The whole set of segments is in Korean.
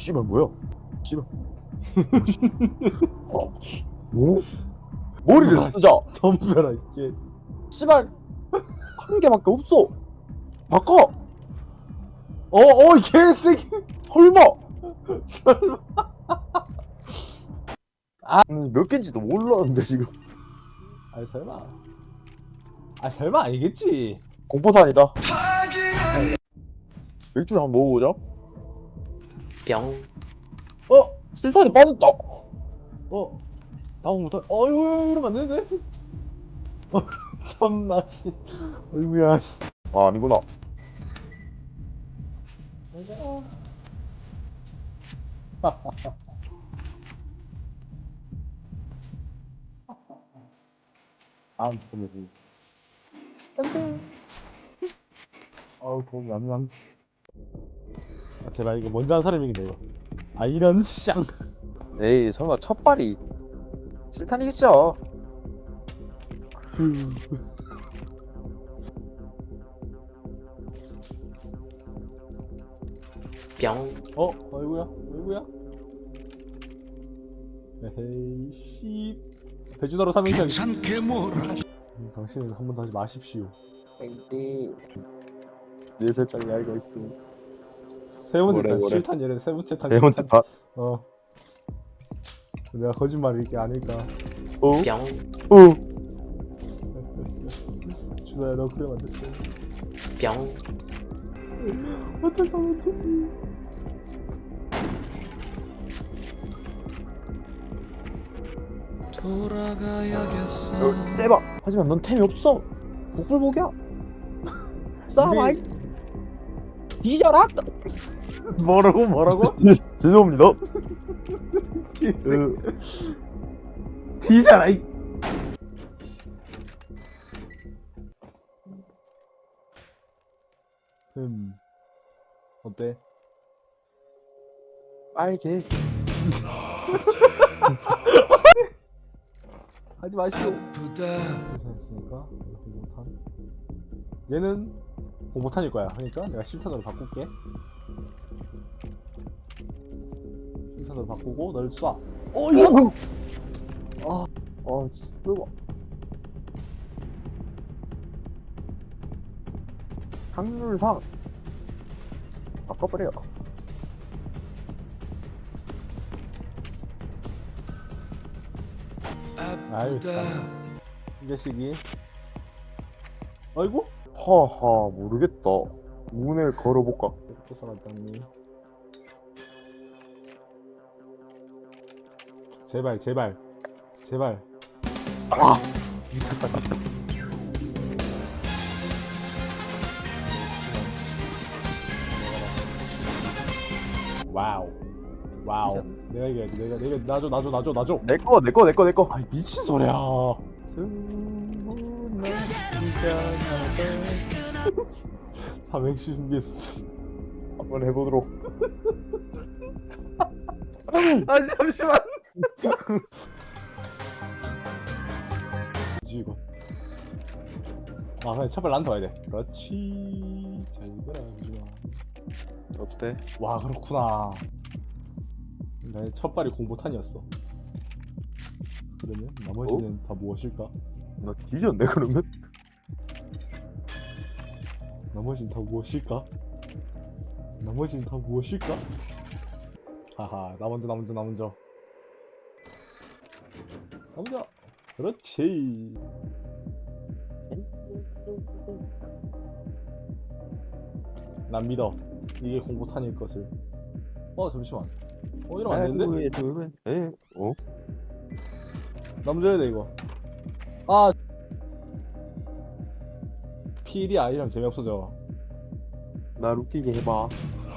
씨발 뭐야? 씨발. 어? 뭐? 머리를 쓰자. 덤벼라 이게 씨발 한 개밖에 없어. 바꿔. 어어 개새끼 설마. 설마 음, 몇 개인지도 몰랐는데 지금. 아니 설마 아 설마 아니겠지 공포산이다. 맥주를 한번 먹어보자. 뿅. 어? 실산이 빠졌다. 어? 나무 못하 어이구 이러면 안 되는데? 어 참나 씨 어이구야 씨 아 아니구나. 안 보내지 안돼 아우 도움이 안 난. 아 제발 이거 먼저 한 사람이긴데 이거 아 이런 쌍 에이 설마 첫 발이 실탄이겠죠. 뿅. 어? 어이구야 어이구야 에헤이 씨 배준하로 삼행시 하기 괜찮게 몰아 음, 당신은 한 번 다시 마십시오 땡땡. 네 살짜리 알고 있어. 세 번째 뭐래, 탄 뭐래. 실탄 열애 세 번째 탄 네 번째 실탄. 파. 어 내가 거짓말을 이렇게 아닐까 어? 뿅. 어? 준호야 너안 됐어 뿅. 어떡하면 좋니 돌아가야겠어 어, 대박. 하지만 넌 템이 없어. 복불복이야. 싸움 네. 아이. 뒤져라. 뭐라고 뭐라고? 죄송합니다. 개새끼 으, 뒤잖아 이 음 어때? 빨개. 하지 마시오 공포탄 얘는 공포탄일 거야 하니까 내가 실탄으로 바꿀게 실탄으로 바꾸고 널 쏴. 어 이거 아, 아, 진짜. 확률상 바꿔버려. 아유. 이 자식이 아이고 하하 모르겠다. 문을 걸어볼까? 이렇게 써놨다니 제발 제발 제발 아 미쳤다. 와우 와우 내가 이겨야지 내가 내가 나줘 나줘 나줘 나줘 내 거 내 거 내 거 내 거. 아이 미친 소리야 삼행시 준비했습니다. 한번 해보도록. 아니 잠시만. 뭐지 이거. 아 그냥 첫발 나한테 와야 돼. 그렇지. 잘 유준아 어때? 와 그렇구나. 나의 첫 발이 공포탄이었어. 그러면 나머지는 다 무엇일까? 나 뒤졌네 그러면? 나머지는 다 무엇일까? 나머지는 다 무엇일까? 하하 나 먼저 나 먼저 나 먼저 나 먼저 그렇지 난 믿어 이게 공포탄일 것을 어 잠시만 어 이러면 안 되는데? 에 둘은 에 어? 나 먼저 해야 돼 이거 아 필이 아이랑 재미없어져 나 웃기게 해봐.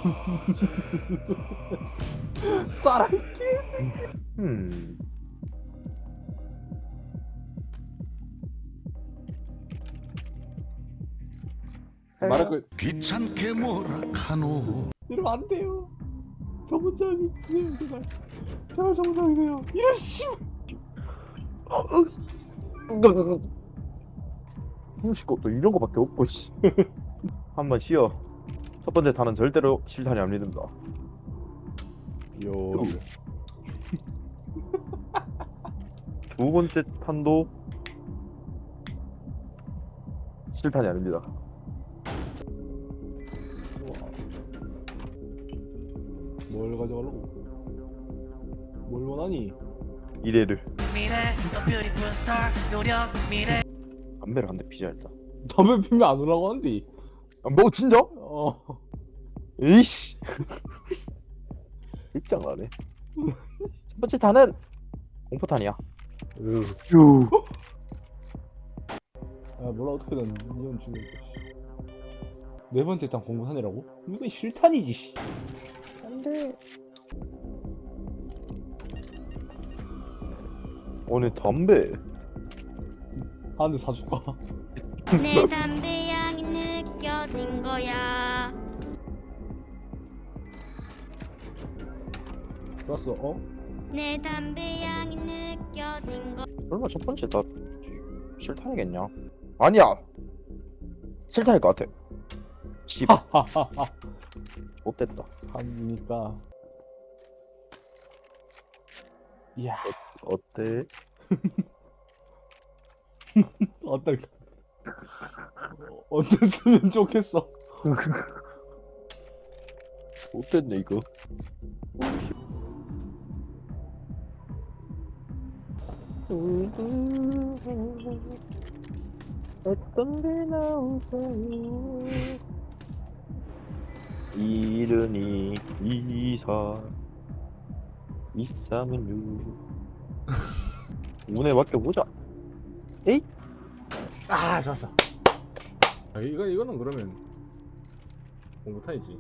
이 개새끼 음. 말할 거 귀찮게 몰아 카노 이러면 안 돼요. 저 문장이 제발 제발 저 문장이세요. 이런 씨. Hum식 것도 이런 거밖에 없고 씨. 한번 쉬어. 첫 번째 탄은 절대로 실탄이 안 믿는다. 요. 두 번째 탄도 실탄이 아닙니다. 뭘 가져가려고? 뭘 원하니? 이래를 미래 너 뷰티풀 스타 노력 미래 담배를 한 대 피자 일단. 담배 피면 안 오라고 한디. 아, 뭐 진짜? 어. 에이씨. 입장하네. 첫 번째 탄은 공포탄이야. 유. 야 뭐라 어떻게든 이건 죽는 거. 네 번째 일단 공구산이라고? 이건 실탄이지. 씨. 안돼. 오늘 담배. 한대 사줄까? 내 담배 향이 느껴진 거야. 좋았어. 어? 내 담배 향이 느껴진 거. 설마 첫 번째 다 실탄이겠냐? 아니야. 실탄일 것 같아. 씨발. 하하하하. 못됐다. 산이니까. 이야 어때? 어떨까? 어, 어땠으면 좋겠어. 못됐네 이거. 어떤 게 나올까요? 이른이 이사 이사면 유 운에 맡겨보자 아 좋았어. 아, 이거 이거는 그러면 공구탄이지.